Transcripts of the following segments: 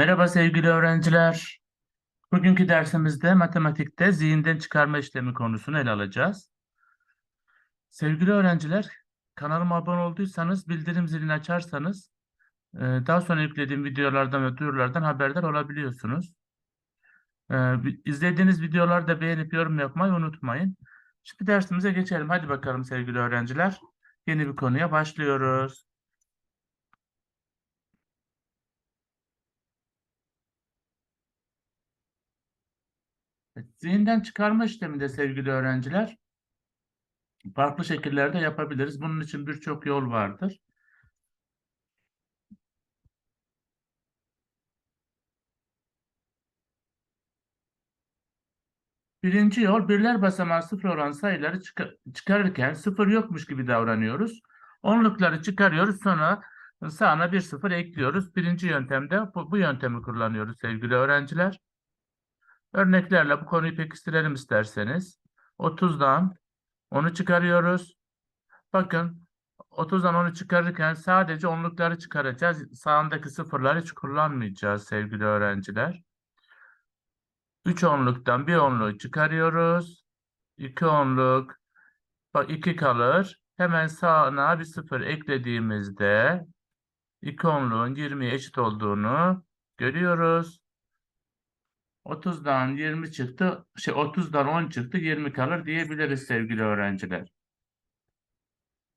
Merhaba sevgili öğrenciler. Bugünkü dersimizde matematikte zihinden çıkarma işlemi konusunu ele alacağız. Sevgili öğrenciler, kanalıma abone olduysanız, bildirim zilini açarsanız e, daha sonra yüklediğim videolardan ve duyurulardan haberdar olabiliyorsunuz. E, İzlediğiniz videoları da beğenip yorum yapmayı unutmayın. Şimdi dersimize geçelim. Hadi bakalım sevgili öğrenciler. Yeni bir konuya başlıyoruz. Zihinden çıkarma işleminde sevgili öğrenciler farklı şekillerde yapabiliriz. Bunun için birçok yol vardır. Birinci yol birler basamağı sıfır olan sayıları çıka- çıkarırken sıfır yokmuş gibi davranıyoruz. Onlukları çıkarıyoruz sonra sağına bir sıfır ekliyoruz. Birinci yöntemde bu, bu yöntemi kullanıyoruz sevgili öğrenciler. Örneklerle bu konuyu pekiştirelim isterseniz. 30'dan 10'u çıkarıyoruz. Bakın 30'dan 10'u çıkarırken sadece onlukları çıkaracağız. Sağındaki sıfırları hiç kullanmayacağız sevgili öğrenciler. 3 onluktan bir onluğu çıkarıyoruz. 2 onluk. Bak 2 kalır. Hemen sağına bir sıfır eklediğimizde 2 onluğun 20'ye eşit olduğunu görüyoruz. 30'dan 20 çıktı. Şey 30'dan 10 çıktı. 20 kalır diyebiliriz sevgili öğrenciler.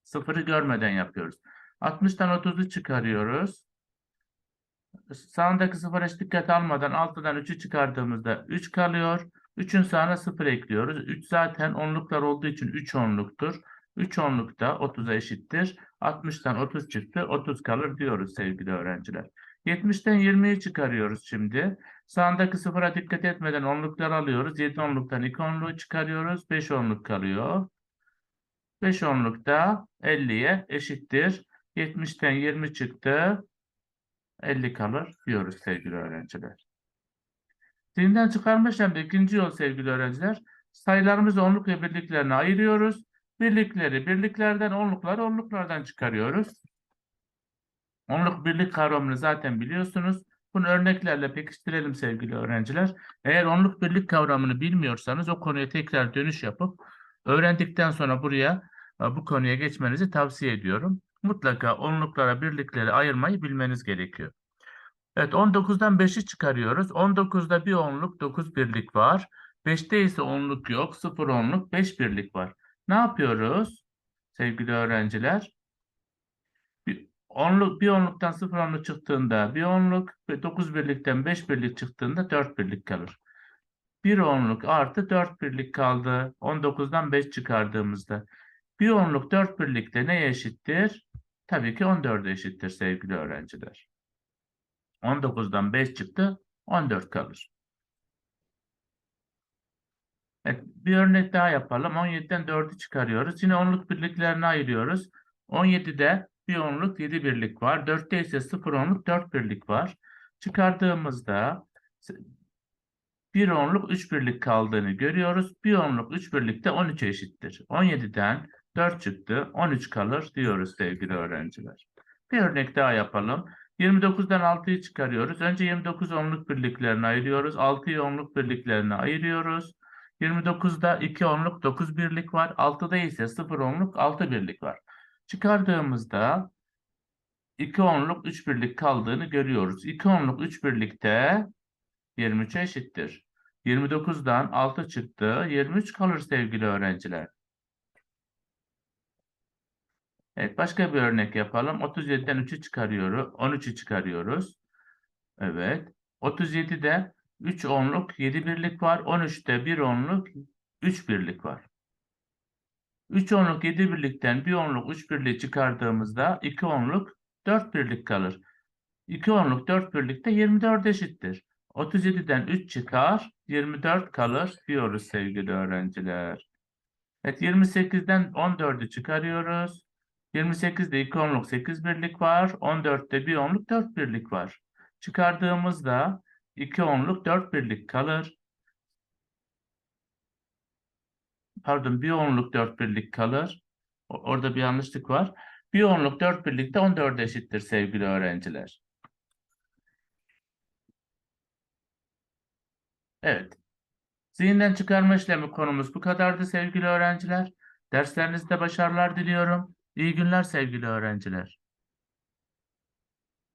Sıfırı görmeden yapıyoruz. 60'tan 30'u çıkarıyoruz. Sağındaki sıfıra hiç dikkat almadan 6'dan 3'ü çıkardığımızda 3 kalıyor. 3'ün sağına 0 ekliyoruz. 3 zaten onluklar olduğu için 3 onluktur. 3 onluk da 30'a eşittir. 60'tan 30 çıktı. 30 kalır diyoruz sevgili öğrenciler. 70'ten 20'yi çıkarıyoruz şimdi. Sağındaki sıfıra dikkat etmeden onluklar alıyoruz. 7 onluktan 2 onluğu çıkarıyoruz. 5 onluk kalıyor. 5 onluk da 50'ye eşittir. 70'ten 20 çıktı. 50 kalır diyoruz sevgili öğrenciler. Zihinden çıkarma işlemde ikinci yol sevgili öğrenciler. Sayılarımızı onluk ve birliklerine ayırıyoruz. Birlikleri birliklerden, onlukları onluklardan çıkarıyoruz. Onluk birlik kavramını zaten biliyorsunuz. Bunu örneklerle pekiştirelim sevgili öğrenciler. Eğer onluk birlik kavramını bilmiyorsanız o konuya tekrar dönüş yapıp öğrendikten sonra buraya e, bu konuya geçmenizi tavsiye ediyorum. Mutlaka onluklara birlikleri ayırmayı bilmeniz gerekiyor. Evet 19'dan 5'i çıkarıyoruz. 19'da bir onluk 9 birlik var. 5'te ise onluk yok. 0 onluk 5 birlik var. Ne yapıyoruz sevgili öğrenciler? Onluk, bir onluktan 0 onluk çıktığında bir onluk ve 9 birlikten 5 birlik çıktığında 4 birlik kalır. Bir onluk artı 4 birlik kaldı. 19'dan 5 çıkardığımızda. Bir onluk 4 birlikte neye eşittir? Tabii ki 14'e eşittir sevgili öğrenciler. 19'dan 5 çıktı. 14 kalır. Evet, bir örnek daha yapalım. 17'den 4'ü çıkarıyoruz. Yine onluk birliklerine ayırıyoruz. 17'de bir onluk 7 birlik var. 4'te ise 0 onluk 4 birlik var. Çıkardığımızda bir onluk 3 birlik kaldığını görüyoruz. Bir onluk 3 birlik de 13'e eşittir. 17'den 4 çıktı. 13 kalır diyoruz sevgili öğrenciler. Bir örnek daha yapalım. 29'dan 6'yı çıkarıyoruz. Önce 29 onluk birliklerine ayırıyoruz. 6'yı onluk birliklerine ayırıyoruz. 29'da 2 onluk 9 birlik var. 6'da ise 0 onluk 6 birlik var. Çıkardığımızda 2 onluk 3 birlik kaldığını görüyoruz. 2 onluk 3 birlikte 23'e eşittir. 29'dan 6 çıktı. 23 kalır sevgili öğrenciler. Evet başka bir örnek yapalım. 37'den 3'ü çıkarıyoruz. 13'ü çıkarıyoruz. Evet. 37'de 3 onluk 7 birlik var. 13'te 1 onluk 3 birlik var. 3 onluk 7 birlikten 1 onluk 3 birliği çıkardığımızda 2 onluk 4 birlik kalır. 2 onluk 4 birlikte 24 eşittir. 37'den 3 çıkar 24 kalır diyoruz sevgili öğrenciler. Evet 28'den 14'ü çıkarıyoruz. 28'de 2 onluk 8 birlik var. 14'te 1 onluk 4 birlik var. Çıkardığımızda 2 onluk 4 birlik kalır. pardon bir onluk dört birlik kalır. Orada bir yanlışlık var. Bir onluk dört birlikte on dört eşittir sevgili öğrenciler. Evet. Zihinden çıkarma işlemi konumuz bu kadardı sevgili öğrenciler. Derslerinizde başarılar diliyorum. İyi günler sevgili öğrenciler.